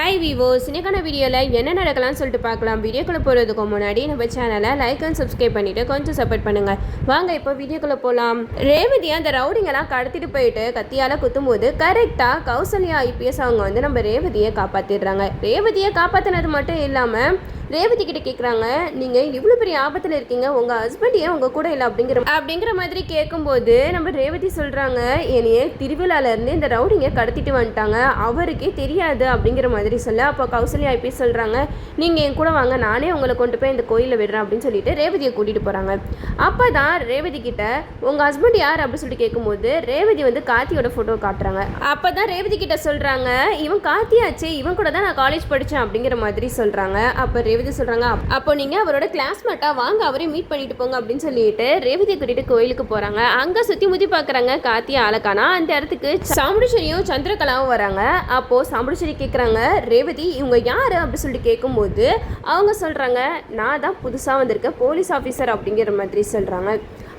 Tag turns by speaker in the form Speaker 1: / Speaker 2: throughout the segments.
Speaker 1: Hi விவோஸ் இன்னைக்கான வீடியோவில் என்ன நடக்கலாம்னு சொல்லிட்டு பார்க்கலாம். வீடியோக்குள்ளே போகிறதுக்கு முன்னாடி நம்ம சேனலை லைக் அண்ட் சப்ஸ்கிரைப் பண்ணிவிட்டு கொஞ்சம் சப்போர்ட் பண்ணுங்கள் வாங்க இப்போ வீடியோக்குள்ளே போகலாம் ரேவதி அந்த ரவுடிங்கெல்லாம் கடத்திட்டு போயிட்டு கத்தியால் குத்தும்போது கரெக்டாக கௌசல்யா ஐபிஎஸ் அவங்க வந்து நம்ம ரேவதியை காப்பாற்றிடுறாங்க ரேவதியை காப்பாற்றினது மட்டும் இல்லாமல் ரேவதி கிட்ட கேட்குறாங்க நீங்கள் இவ்வளோ பெரிய ஆபத்தில் இருக்கீங்க உங்கள் ஹஸ்பண்ட் ஏன் உங்கள் கூட இல்லை? அப்படிங்கிற அப்படிங்கிற மாதிரி கேட்கும்போது நம்ம ரேவதி சொல்கிறாங்க என்னையே திருவிழாலேருந்து இந்த ரவுடிங்க கடத்திட்டு வந்துட்டாங்க அவருக்கே தெரியாது அப்படிங்கிற மாதிரி சொல்ல அப்போ கௌசல்யா ஐபி சொல்கிறாங்க நீங்கள் என் கூட வாங்க நானே உங்களை கொண்டு போய் இந்த கோயிலில் விடுறேன் அப்படின்னு சொல்லிட்டு ரேவதியை கூட்டிகிட்டு போகிறாங்க அப்போ தான் ரேவதி கிட்ட உங்கள் ஹஸ்பண்ட் யார்? அப்படின்னு சொல்லிட்டு கேட்கும்போது ரேவதி வந்து கார்த்தியோட ஃபோட்டோ காட்டுறாங்க. அப்போ தான் ரேவதி கிட்ட சொல்கிறாங்க இவன் கார்த்தியாச்சே இவன் கூட தான் நான் காலேஜ் படித்தேன் அப்படிங்கிற மாதிரி சொல்கிறாங்க அப்போ ரேவதி சொல்கிறாங்க அப்போ நீங்கள் அவரோட கிளாஸ்மேட்டாக வாங்க அவரையும் மீட் பண்ணிட்டு போங்க அப்படின்னு சொல்லிட்டு ரேவதியை கூட்டிகிட்டு கோயிலுக்கு போகிறாங்க அங்கே சுற்றி முத்தி பார்க்குறாங்க காத்தி ஆலக்கானா. அந்த இடத்துக்கு சாமுண்டீஸ்வரியும் சந்திரகலாவும் வராங்க. அப்போது சாமுண்டீஸ்வரி கேட்குறாங்க ரேவதி இவங்க யார்? அப்படின்னு சொல்லிட்டு கேட்கும்போது அவங்க சொல்கிறாங்க நான் தான் புதுசாக வந்திருக்கேன். போலீஸ் ஆஃபீஸர் அப்படிங்கிற மாதிரி சொல்கிறாங்க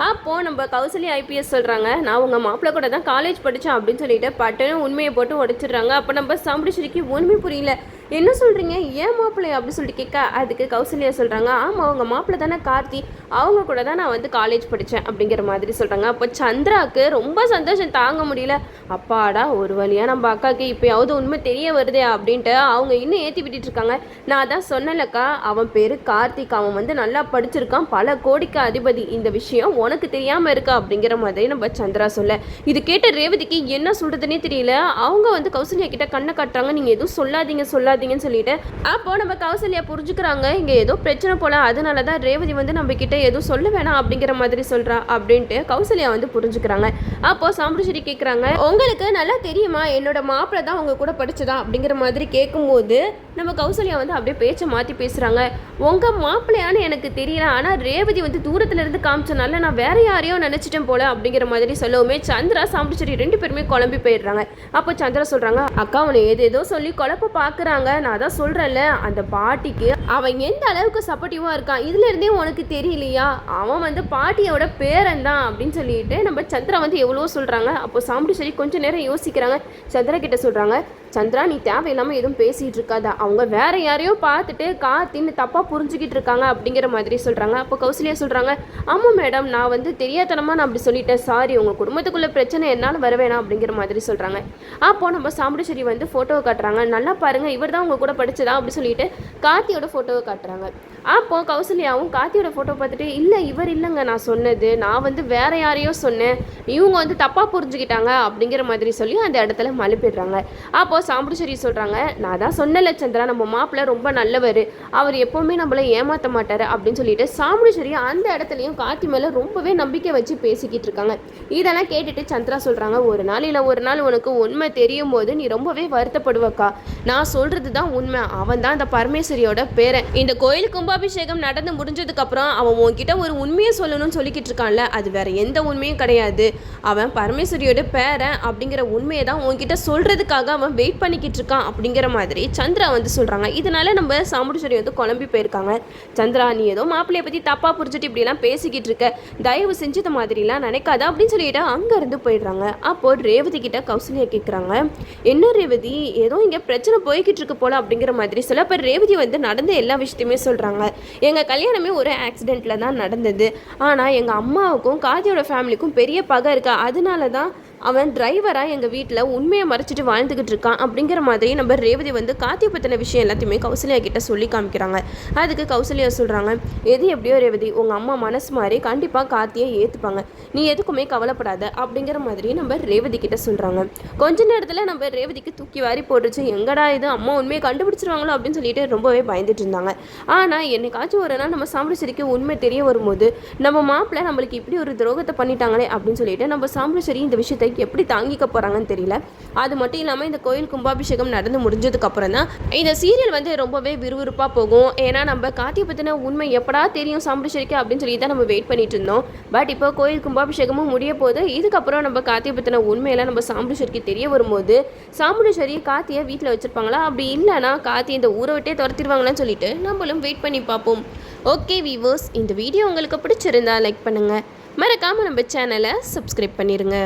Speaker 1: அப்போது நம்ம கௌசல்யா ஐபிஎஸ் சொல்கிறாங்க நான் உங்கள் மாப்பிள்ளை கூட தான் காலேஜ் படித்தேன் அப்படின்னு சொல்லிட்டு பட்டுன்னு உண்மையை போட்டு உடைச்சிடுறாங்க. அப்போ நம்ம சாமுண்டீஸ்வரிக்கு ஒன்றுமே புரியல. என்ன சொல்கிறீங்க ஏன் மாப்பிள்ளை அப்படின்னு சொல்லிட்டு கேட்க அதுக்கு கௌசல்யா சொல்கிறாங்க ஆமாம் அவங்க மாப்பிள்ளை தானே கார்த்தி. அவங்க கூட தான் நான் வந்து காலேஜ் படித்தேன் அப்படிங்கிற மாதிரி சொல்கிறாங்க அப்போ சந்திராவுக்கு ரொம்ப சந்தோஷம் தாங்க முடியல. அப்பாடா ஒரு வழியாக நம்ம அக்காவுக்கு இப்போயாவது உண்மை தெரிய வருதே அப்படின்ட்டு அவங்க இன்னும் ஏற்றி விட்டுட்டு இருக்காங்க. நான் தான் சொன்னலக்கா அவன் பேர் கார்த்திக். அவன் வந்து நல்லா படிச்சிருக்கான். பல கோடிக்கு அதிபதி. இந்த விஷயம் உனக்கு தெரியாமல் இருக்கா? அப்படிங்கிற மாதிரி நம்ம சந்திரா சொல்ல. இது கேட்ட ரேவதிக்கு என்ன சொல்கிறதுனே தெரியல. அவங்க வந்து கௌசல்யா கிட்ட கண்ணை காட்டுறாங்க. நீங்கள் எதுவும் சொல்லாதீங்க சொல்லாதீங்கன்னு சொல்லிட்டு. அப்போ நம்ம கௌசல்யா இருக்கிறாங்க. இங்கே ஏதோ பிரச்சனை போல. அதனால தான் ரேவதி வந்து நம்ம கிட்டே எதுவும் சொல்ல வேணாம் அப்படிங்கிற மாதிரி சொல்கிறா அப்படின்ட்டு கௌசல்யா வந்து புரிஞ்சுக்கிறாங்க. அப்போ சாம்புடிச்சேரி கேட்குறாங்க உங்களுக்கு நல்லா தெரியுமா? என்னோட மாப்பிள்ளை தான் உங்கள் கூட படிச்சதா? அப்படிங்கிற மாதிரி கேட்கும்போது நம்ம கௌசல்யா வந்து அப்படியே பேச்சை மாற்றி பேசுகிறாங்க உங்கள் மாப்பிள்ளையான்னு எனக்கு தெரியல. ஆனால் ரேவதி வந்து தூரத்தில் இருந்து காமிச்சனால நான் வேற யாரையோ நினச்சிட்டேன் போல. அப்படிங்கிற மாதிரி சொல்லவுமே சந்திரா சாம்புடிச்சேரி ரெண்டு பேருமே குழம்பி போயிடுறாங்க. அப்போ சந்திரா சொல்கிறாங்க அக்கா உன்னை எது ஏதோ சொல்லி குழப்ப பார்க்குறாங்க நான் தான் சொல்கிறேன்ல அந்த பாட்டிக்கு அவன் எந்த அளவுக்கு சப்போர்ட்டிவாக இருக்கான்? இதுலேருந்தே உனக்கு தெரியலையா? அவன் வந்து பாட்டியோட பேரன் தான் அப்படின்னு சொல்லிட்டு நம்ம சந்திரா வந்து எவ்வளோ சொல்கிறாங்க அப்போ சாமுண்டீஸ்வரி கொஞ்சம் நேரம் யோசிக்கிறாங்க. சந்திரா கிட்ட சொல்கிறாங்க சந்திரா நீ தேவையில்லாமல் எதுவும் பேசிகிட்டு இருக்காத. அவங்க வேற யாரையோ பார்த்துட்டு காத்தின்னு தப்பாக புரிஞ்சுக்கிட்டு இருக்காங்க அப்படிங்கிற மாதிரி சொல்கிறாங்க அப்போ கௌசல்யா சொல்கிறாங்க ஆமாம் மேடம் நான் வந்து தெரியாதனமாக நான் அப்படி சொல்லிட்டேன். சாரி உங்கள் குடும்பத்துக்குள்ளே பிரச்சனை என்னால் வர வேணாம் அப்படிங்கிற மாதிரி சொல்கிறாங்க அப்போ நம்ம சாமுண்டீஸ்வரி வந்து ஃபோட்டோவை காட்டுறாங்க. நல்லா பாருங்கள் இவர் தான் உங்க கூட படிச்சதா? அப்படி சொல்லிட்டு கார்த்தியோட ஃபோட்டோவை காட்டுறாங்க. அப்போ கௌசல்யாவும் கார்த்தியோட ஃபோட்டோ பார்த்துட்டு இல்லை இவர் இல்லைங்க நான் சொன்னது. நான் வந்து வேற யாரையோ சொன்னேன். இவங்க வந்து தப்பாக புரிஞ்சுக்கிட்டாங்க அப்படிங்கிற மாதிரி சொல்லி அந்த இடத்துல மழுப்பிடுறாங்க அப்போ சாம்புடிச்சேரி சொல்கிறாங்க நான் தான் சொன்னல சந்திரா நம்ம மாப்பிள்ள ரொம்ப நல்லவர். அவர் எப்போவுமே நம்மளை ஏமாற்ற மாட்டார் அப்படின்னு சொல்லிட்டு சாம்புடிச்சேரி அந்த இடத்துலையும் கார்த்தி மேலே ரொம்பவே நம்பிக்கை வச்சு பேசிக்கிட்டு இருக்காங்க. இதெல்லாம் கேட்டுட்டு சந்திரா சொல்கிறாங்க ஒரு நாள் இல்லை ஒரு நாள் உனக்கு உண்மை தெரியும் போது நீ ரொம்பவே வருத்தப்படுவக்கா. நான் சொல்கிறது தான் உண்மை. அவன் தான் அந்த பரமேஸ்வரியோட பேரன். இந்த கோயில் கும்பாபிஷேகம் நடந்து முடிஞ்சதுக்கப்புறம் அவன் உன்கிட்ட ஒரு உண்மையை சொல்லணும்னு சொல்லிக்கிட்டு இருக்கான்ல. அது வேற எந்த உண்மையும் கிடையாது. அவன் பரமேஸ்வரியோட பேரன் அப்படிங்கிற உண்மையை தான் உன்கிட்ட சொல்கிறதுக்காக அவன் வெயிட் பண்ணிக்கிட்டு இருக்கான் அப்படிங்கிற மாதிரி சந்திரா வந்து சொல்கிறாங்க இதனால நம்ம சாமுண்டீஸ்வரி வந்து குழம்பி போயிருக்காங்க. சந்திரா நீ ஏதோ மாப்பிள்ளையை பற்றி தப்பாக புரிஞ்சுட்டு இப்படிலாம் பேசிக்கிட்டு இருக்க. தயவு செஞ்சு இந்த மாதிரிலாம் நினைக்காத அப்படின்னு சொல்லிட்டு அங்கேருந்து போயிடுறாங்க. அப்போ ரேவதி கிட்ட கௌசல்யா கேட்குறாங்க என்ன ரேவதி? ஏதோ இங்கே பிரச்சனை போய்கிட்டு இருக்கு போல அப்படிங்கிற மாதிரி சொல்ல அப்போ ரேவதி வந்து நடந்த எல்லா விஷயத்தையுமே சொல்கிறாங்க எங்கள் கல்யாணமே ஒரு ஆக்சிடெண்ட்டில் தான் நடந்தது. ஆனால் எங்கள் அம்மாவுக்கும் காதியோட ஃபேமிலிக்கும் பெரிய பகை இருக்கா. அதனால தான் அவன் டிரைவராக எங்கள் வீட்டில் உண்மையை மறைச்சிட்டு வாழ்ந்துக்கிட்டு இருக்கான் அப்படிங்கிற மாதிரி நம்ம ரேவதி வந்து கார்த்தியை பற்றின விஷயம் எல்லாத்தையுமே கௌசல்யா கிட்ட சொல்லி காமிக்கிறாங்க. அதுக்கு கௌசல்யா சொல்கிறாங்க எது எப்படியோ ரேவதி உங்கள் அம்மா மனசு மாதிரி கண்டிப்பாக காத்தியை ஏற்றுப்பாங்க நீ எதுக்குமே கவலைப்படாத அப்படிங்கிற மாதிரி நம்ம ரேவதி கிட்ட சொல்கிறாங்க கொஞ்ச நேரத்தில் நம்ம ரேவதிக்கு தூக்கி வாரி போட்டுருச்சு. எங்கடா இது? அம்மா உண்மையை கண்டுபிடிச்சிருவாங்களோ? அப்படின்னு சொல்லிட்டு ரொம்பவே பயந்துட்டு இருந்தாங்க. ஆனால் என்னைக்காச்சும் ஒரு நாள் நம்ம சாம்புடிச்சேரிக்கு உண்மை தெரிய வரும்போது நம்ம மாப்பிள்ளை நம்மளுக்கு இப்படி ஒரு துரோகத்தை பண்ணிட்டாங்களே அப்படின்னு சொல்லிட்டு நம்ம சாம்புடிச்சேரி இந்த விஷயத்தை எப்படி தாங்கிக்க போகிறாங்கன்னு தெரியல. அது மட்டும் இல்லாமல் இந்த கோயில் கும்பாபிஷேகம் நடந்து முடிஞ்சதுக்கப்புறம் தான் இந்த சீரியல் வந்து ரொம்பவே விறுவிறுப்பாக போகும். ஏன்னா நம்ம கார்த்தியை பற்றின உண்மை எப்படா தெரியும் சாம்புடிச்சேரிக்கு அப்படின்னு சொல்லி தான் நம்ம வெயிட் பண்ணிட்டு இருந்தோம். பட் இப்போ கோயில் கும்பாபிஷேகமும் முடிய போது இதுக்கப்புறம் நம்ம கார்த்தியை பற்றின உண்மையெல்லாம் நம்ம சாம்புடிச்சேரிக்கு தெரிய வரும்போது சாம்புடிச்சேரி கார்த்தியை வீட்டில் வச்சுருப்பாங்களா? அப்படி இல்லைன்னா கார்த்தி இந்த ஊரை விட்டே துரத்திடுவாங்களான்னு சொல்லிட்டு நம்மளும் வெயிட் பண்ணி பார்ப்போம். ஓகே வீவர்ஸ் இந்த வீடியோ உங்களுக்கு பிடிச்சிருந்தா லைக் பண்ணுங்கள் மறக்காமல் நம்ம சேனலை சப்ஸ்கிரைப் பண்ணிடுங்க